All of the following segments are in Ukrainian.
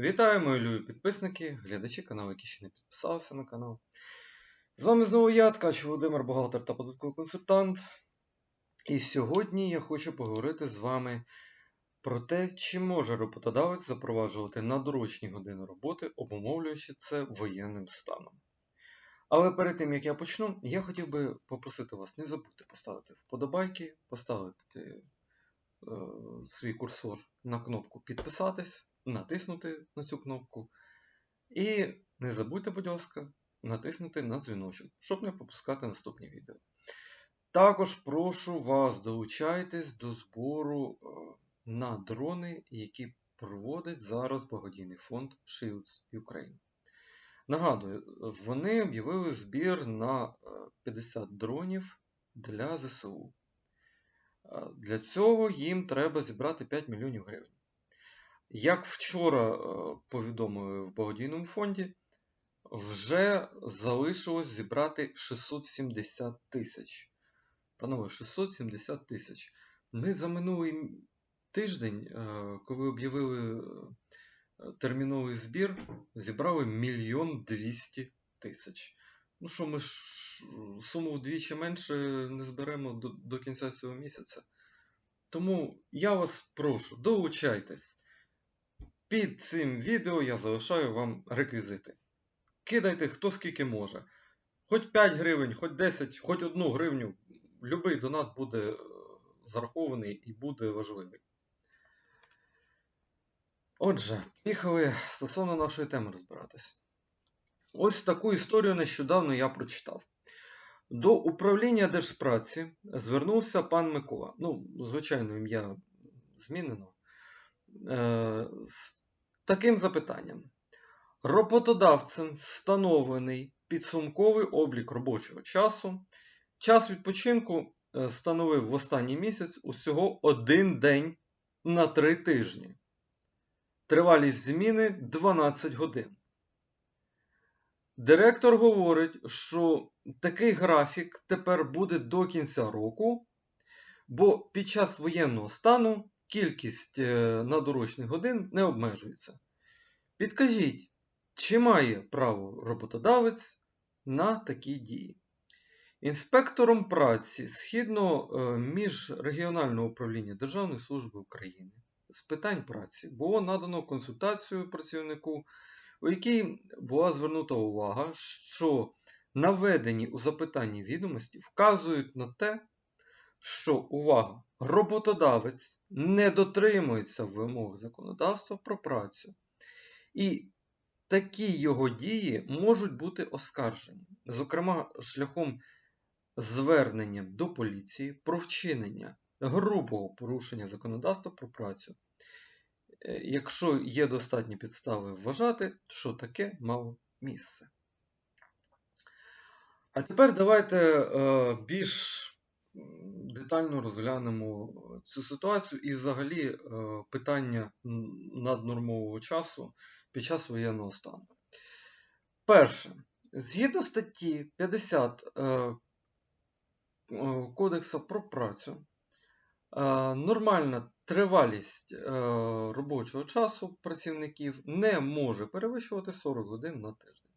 Вітаю, мої любі підписники, глядачі каналу, які ще не підписалися на канал. З вами знову я, Ткач Володимир, бухгалтер та податковий консультант. І сьогодні я хочу поговорити з вами про те, чи може роботодавець запроваджувати надурочні години роботи, обумовлюючи це воєнним станом. Але перед тим як я почну, я хотів би попросити вас не забудьте поставити вподобайки, поставити е, свій курсор на кнопку підписатись, натиснути на цю кнопку. І не забудьте, будь ласка, натиснути на дзвіночок, щоб не пропускати наступні відео. Також прошу вас долучайтесь до збору е, на дрони, які проводить зараз благодійний фонд Shields Ukraine. Нагадую, вони об'явили збір на е, 50 дронів для ЗСУ. Е, Для цього їм треба зібрати 5 мільйонів гривень. Як вчора е, повідомили в благодійному фонді, вже залишилось зібрати 670 тисяч. Панове, 670 тисяч. Ми за минулий тиждень, е, коли об'явили е, терміновий збір, зібрали мільйон 200 тисяч. Ну що, ми ж суму вдвічі менше не зберемо до, до кінця цього місяця. Тому я вас прошу, долучайтесь. Під цим відео я залишаю вам реквізити. Кидайте хто скільки може. Хоч 5 гривень, хоч 10, хоч 1 гривню. Любий донат буде е, зарахований і буде важливий. Отже, їхали стосовно нашої теми розбиратись. Ось таку історію нещодавно я прочитав. До управління Держпраці звернувся пан Микола. Ну, звичайно, ім'я змінено. Е, з таким запитанням. Роботодавцем встановлений підсумковий облік робочого часу. Час відпочинку е, становив в останній місяць усього один день на три тижні. Тривалість зміни 12 годин. Директор говорить, що такий графік тепер буде до кінця року, бо під час воєнного стану кількість е, надурочних годин не обмежується. Підкажіть, чи має право роботодавець на такі дії? Інспектором праці Східного е, міжрегіонального управління Державної служби України з питань праці було надано консультацію працівнику, у якій була звернута увага, що наведені у запитанні відомості вказують на те, що увага, роботодавець не дотримується вимог законодавства про працю. І такі його дії можуть бути оскаржені, зокрема, шляхом звернення до поліції про вчинення грубого порушення законодавства про працю, е, якщо є достатні підстави вважати, що таке мало місце. А тепер давайте е, більш детально розглянемо цю ситуацію і взагалі е, питання наднормового часу під час воєнного стану. Перше, згідно статті 50 е, е, Кодексу про працю, е, нормальна тривалість е, робочого часу працівників не може перевищувати 40 годин на тиждень.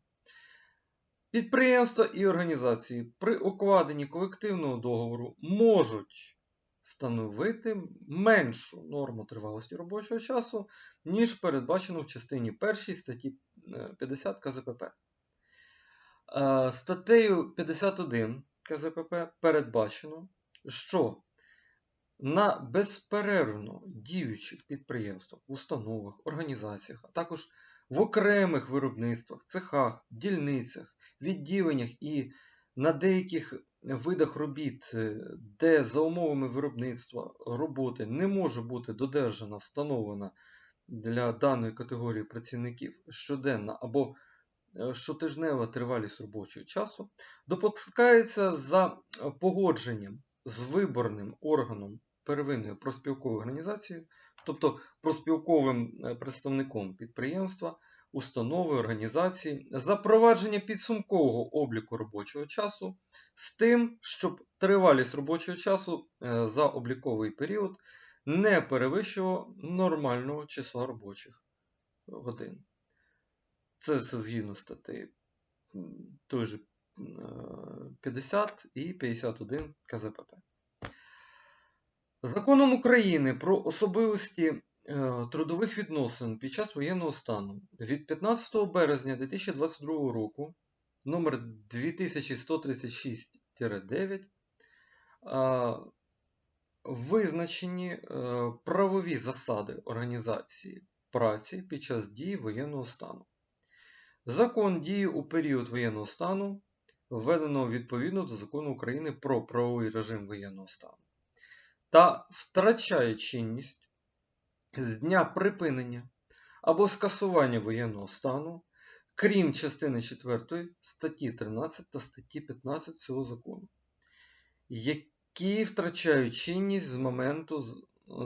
Підприємства і організації при укладенні колективного договору можуть становити меншу норму тривалості робочого часу, ніж передбачено в частині 1 статті е, 50 КЗПП. Е, Статтею 51 КЗПП передбачено, що на безперервно діючих підприємствах, установах, організаціях, а також в окремих виробництвах, цехах, дільницях, відділеннях і на деяких видах робіт, е, де за умовами виробництва роботи не може бути додержана встановлена для даної категорії працівників щоденна або е, щотижнева тривалість робочого часу, допускається за погодженням з виборним органом первинної проспілкової організації, тобто проспілковим е, представником підприємства, установи, організації, запровадження підсумкового обліку робочого часу з тим, щоб тривалість робочого часу е, за обліковий період не перевищувала нормального числа робочих годин. Це, це згідно статей той же е, 50 і 51 КЗПП. Законом України про особливості е, трудових відносин під час воєнного стану від 15 березня 2022 року номер 2136-9 визначені е, правові засади організації праці під час дії воєнного стану. Закон діє у період воєнного стану, введеного відповідно до закону України про правовий режим воєнного стану, та втрачає чинність з дня припинення або скасування воєнного стану, крім частини 4 статті 13 та статті 15 цього закону, які втрачають чинність з моменту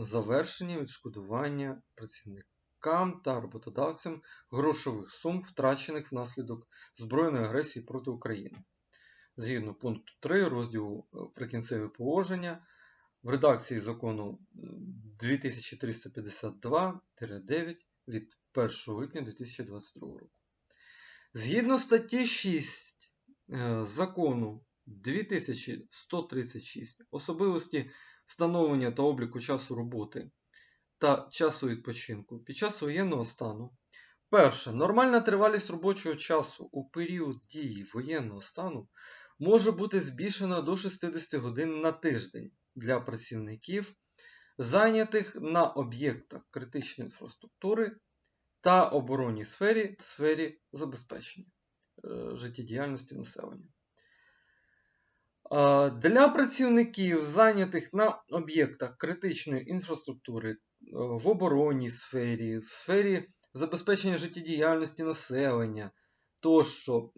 завершення відшкодування працівникам та роботодавцям грошових сум, втрачених внаслідок збройної агресії проти України. Згідно пункту 3 розділу е, Прикінцеві положення в редакції закону 2352-9 від 1 липня 2022 року. Згідно статті 6 е, закону 2136 особливості встановлення та обліку часу роботи та часу відпочинку під час воєнного стану. Перше. Нормальна тривалість робочого часу у період дії воєнного стану може бути збільшена до 60 годин на тиждень для працівників, зайнятих на об'єктах критичної інфраструктури та оборонній сфері, сфері забезпечення е, життєдіяльності населення. Е, Для працівників, зайнятих на об'єктах критичної інфраструктури е, в оборонній сфері, в сфері забезпечення життєдіяльності населення, тощо,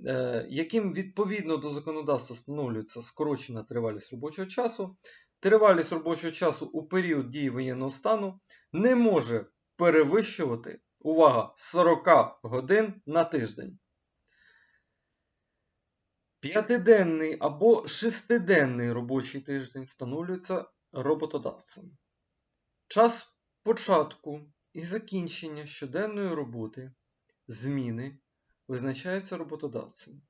яким відповідно до законодавства встановлюється скорочена тривалість робочого часу, тривалість робочого часу у період дії воєнного стану не може перевищувати, увага, 40 годин на тиждень. П'ятиденний або шестиденний робочий тиждень встановлюється роботодавцем. Час початку і закінчення щоденної роботи, зміни визначається роботодавцем.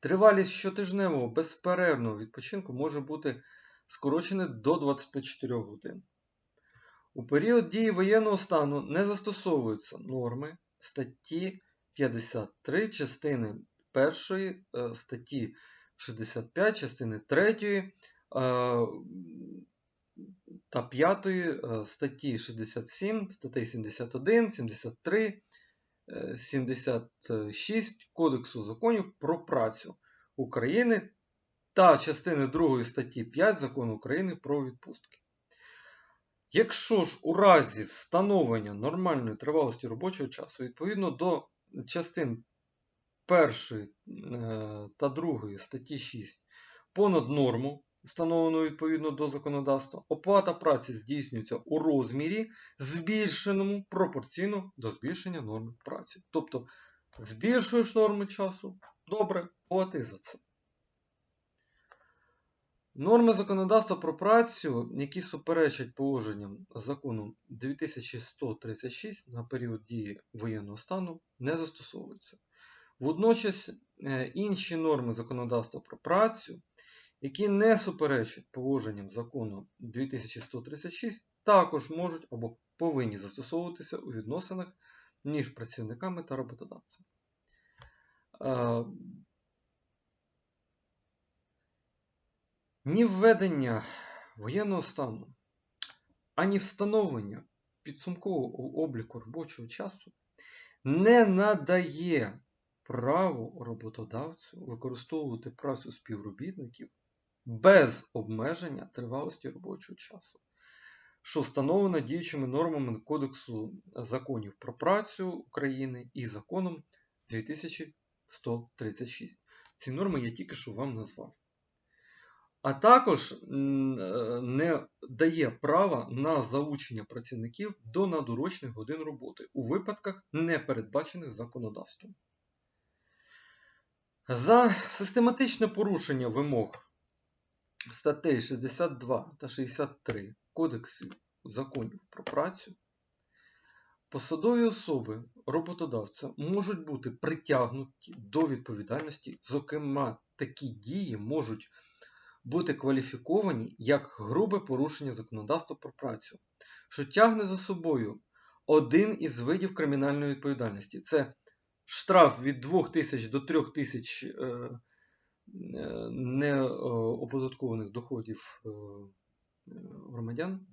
Тривалість щотижневого безперервного відпочинку може бути скорочена до 24 годин. У період дії воєнного стану не застосовуються норми статті 53 частини 1 е, статті 65 частини 3 е, та 5 е, статті 67, статей 71, 73, е, 76 Кодексу законів про працю України та частини 2 статті 5 Закону України про відпустки. Якщо ж у разі встановлення нормальної тривалості робочого часу відповідно до частин 1 та 2 статті 6 понад норму, встановлену відповідно до законодавства, оплата праці здійснюється у розмірі, збільшеному пропорційно до збільшення норми праці. Тобто збільшуєш норми часу, добре, плати за це. Норми законодавства про працю, які суперечать положенням закону 2136 на період дії воєнного стану, не застосовуються. Водночас е, інші норми законодавства про працю, які не суперечать положенням закону 2136, також можуть або повинні застосовуватися у відносинах між працівниками та роботодавцем. Ні введення воєнного стану, ані встановлення підсумкового обліку робочого часу не надає право роботодавцю використовувати працю співробітників без обмеження тривалості робочого часу, що встановлено діючими нормами Кодексу законів про працю України і законом 2136. Ці норми я тільки що вам назвав. А також е, не дає права на залучення працівників до надурочних годин роботи у випадках, не передбачених законодавством. За систематичне порушення вимог статей 62 та 63 Кодексу законів про працю посадові особи роботодавця можуть бути притягнуті до відповідальності. Зокрема, такі дії можуть бути кваліфіковані як грубе порушення законодавства про працю, що тягне за собою один із видів кримінальної відповідальності. Це штраф від 2000 до 3000 е, е, неоподаткованих доходів е, громадян.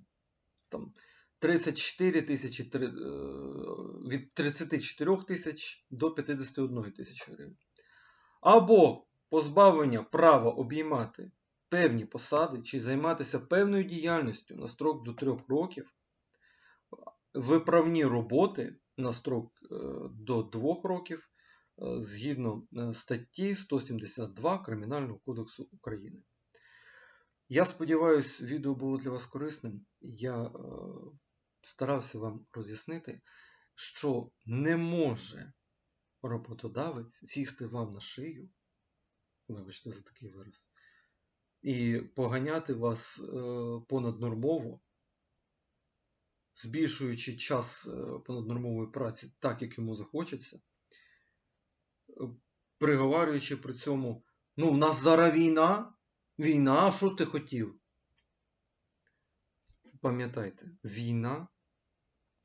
Там 34 тисячі від 34 тисяч до 51 тисячі гривень. Або позбавлення права обіймати певні посади чи займатися певною діяльністю на строк до 3 років, виправні роботи на строк е, до 2 років е, згідно е, статті 172 Кримінального кодексу України. Я сподіваюся, відео було для вас корисним. Я старався вам роз'яснити, що не може роботодавець сісти вам на шию, вибачте за такий вираз, і поганяти вас е, понаднормово, збільшуючи час е, понаднормової праці так, як йому захочеться, е, приговарюючи при цьому, ну, в нас зараз війна, війна, а що ти хотів? Пам'ятайте, війна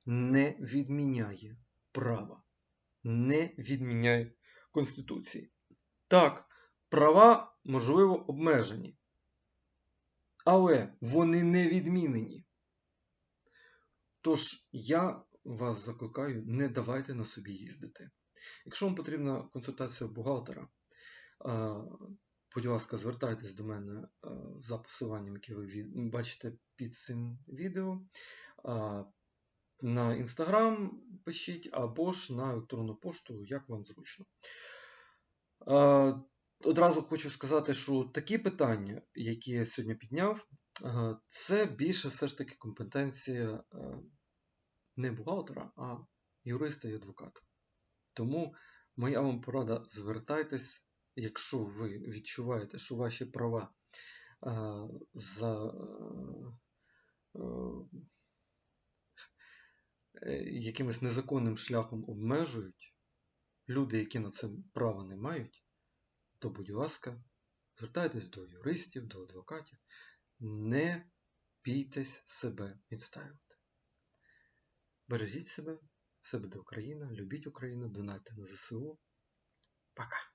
не відміняє права, не відміняє Конституції. Так, права, можливо, обмежені, але вони не відмінені. Тож я вас закликаю, не давайте на собі їздити. Якщо вам потрібна консультація бухгалтера, е, будь ласка, звертайтесь до мене е, за посиланням, яке ви бачите під цим відео. Е, На інстаграм пишіть або ж на електронну пошту, як вам зручно. Одразу хочу сказати, що такі питання, які я сьогодні підняв, е, це більше все ж таки компетенція е, не бухгалтера, а юриста і адвоката. Тому моя вам порада: звертайтесь, якщо ви відчуваєте, що ваші права е, за якимось незаконним шляхом обмежують люди, які на це права не мають, то, будь ласка, звертайтесь до юристів, до адвокатів, не бійтесь себе відстаювати. Бережіть себе, все буде Україна, любіть Україну, донайте на ЗСУ. Пока!